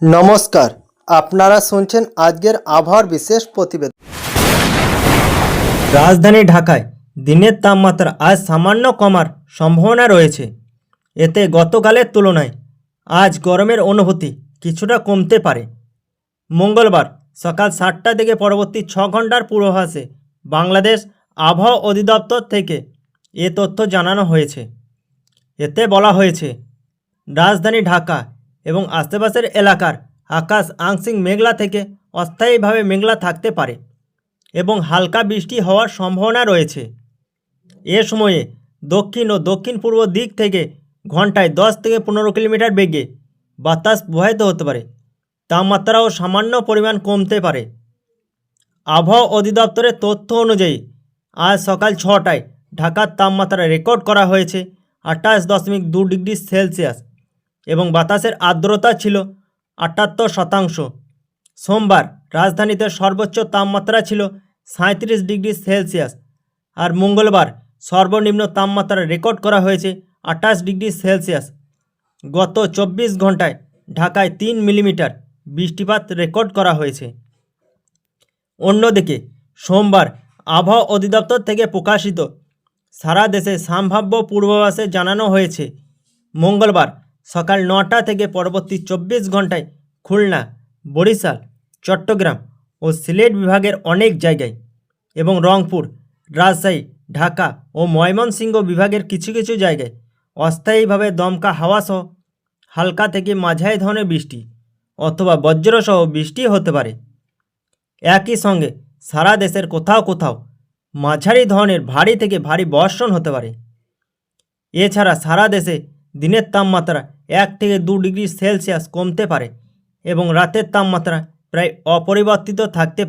নমস্কার। আপনারা শুনছেন আজকের আবহাওয়ার বিশেষ প্রতিবেদন। রাজধানী ঢাকায় দিনের তাপমাত্রা আজ সামান্য কমার সম্ভাবনা রয়েছে। এতে গতকালের তুলনায় আজ গরমের অনুভূতি কিছুটা কমতে পারে। মঙ্গলবার সকাল সাতটা থেকে পরবর্তী ছ ঘণ্টার পূর্বাভাসে বাংলাদেশ আবহাওয়া অধিদপ্তর থেকে এ তথ্য জানানো হয়েছে। এতে বলা হয়েছে, রাজধানী ঢাকা এবং আশেপাশের এলাকার আকাশ আংশিক মেঘলা থেকে অস্থায়ীভাবে মেঘলা থাকতে পারে এবং হালকা বৃষ্টি হওয়ার সম্ভাবনা রয়েছে। এ সময়ে দক্ষিণ ও দক্ষিণ পূর্ব দিক থেকে ঘন্টায় দশ থেকে পনেরো কিলোমিটার বেগে বাতাস প্রবাহিত হতে পারে। তাপমাত্রাও সামান্য পরিমাণ কমতে পারে। আবহাওয়া অধিদপ্তরের তথ্য অনুযায়ী, আজ সকাল ছটায় ঢাকার তাপমাত্রা রেকর্ড করা হয়েছে আঠাশ দশমিক দু ডিগ্রি সেলসিয়াস। এবং বাতাসের আর্দ্রতা ছিল আটাত্তর শতাংশ। সোমবার রাজধানীতে সর্বোচ্চ তাপমাত্রা ছিল সাঁত্রিশ ডিগ্রি সেলসিয়াস আর মঙ্গলবার সর্বনিম্ন তাপমাত্রা রেকর্ড করা হয়েছে আঠাশ ডিগ্রি সেলসিয়াস। গত চব্বিশ ঘন্টায় ঢাকায় তিন মিলিমিটার বৃষ্টিপাত রেকর্ড করা হয়েছে। অন্যদিকে সোমবার আবহাওয়া অধিদপ্তর থেকে প্রকাশিত সারা দেশে সম্ভাব্য পূর্বাভাসে জানানো হয়েছে, মঙ্গলবার সকাল নটা থেকে পরবর্তী চব্বিশ ঘন্টায় খুলনা, বরিশাল, চট্টগ্রাম ও সিলেট বিভাগের অনেক জায়গায় এবং রংপুর, রাজশাহী, ঢাকা ও ময়মনসিংহ বিভাগের কিছু কিছু জায়গায় অস্থায়ীভাবে দমকা হাওয়া সহ হালকা থেকে মাঝারি ধরনের বৃষ্টি অথবা বজ্রসহ বৃষ্টি হতে পারে। একই সঙ্গে সারা দেশের কোথাও কোথাও মাঝারি ধরনের ভারী থেকে ভারী বর্ষণ হতে পারে। এছাড়া সারা দেশে দিনের তাপমাত্রা এক থেকে দু ডিগ্রি সেলসিয়াস কমতে পারে এবং রাতের তাপমাত্রা প্রায় অপরিবর্তিত থাকতে পারে।